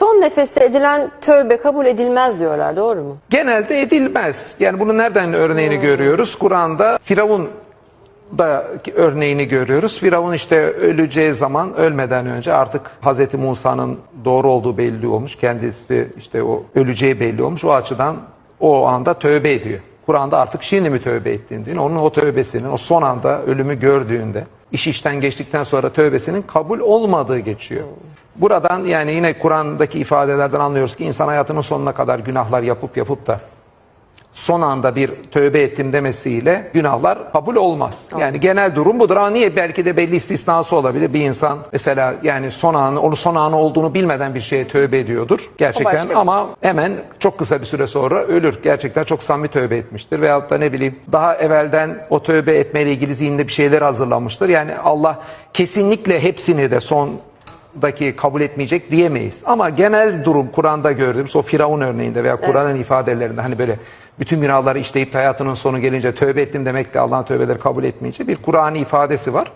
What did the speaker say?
Son nefeste edilen tövbe kabul edilmez diyorlar doğru mu? Genelde edilmez. Yani bunu nereden örneğini görüyoruz? Kur'an'da Firavun da örneğini görüyoruz. Firavun işte öleceği zaman ölmeden önce artık Hazreti Musa'nın doğru olduğu belli olmuş. Kendisi işte o öleceği belli olmuş. O açıdan o anda tövbe ediyor. Kur'an'da artık şimdi mi tövbe ettin diyor. Onun o tövbesinin o son anda ölümü gördüğünde iş işten geçtikten sonra tövbesinin kabul olmadığı geçiyor. Buradan yani yine Kur'an'daki ifadelerden anlıyoruz ki insan hayatının sonuna kadar günahlar yapıp yapıp da son anda bir tövbe ettim demesiyle günahlar kabul olmaz. Yani genel durum budur ama niye belki de belli istisnası olabilir. Bir insan mesela yani son anı, onu son anı olduğunu bilmeden bir şeye tövbe ediyordur gerçekten ama hemen çok kısa bir süre sonra ölür. Gerçekten çok samimi tövbe etmiştir veyahut da ne bileyim daha evvelden o tövbe etmeyle ilgili zihninde bir şeyler hazırlamıştır. Yani Allah kesinlikle hepsini de son daki kabul etmeyecek diyemeyiz. Ama genel durum Kur'an'da gördüğümüz o Firavun örneğinde veya Kur'an'ın ifadelerinde hani böyle bütün günahları işleyip hayatının sonu gelince tövbe ettim demekle Allah'ın tövbeleri kabul etmeyince bir Kur'an'ı ifadesi var.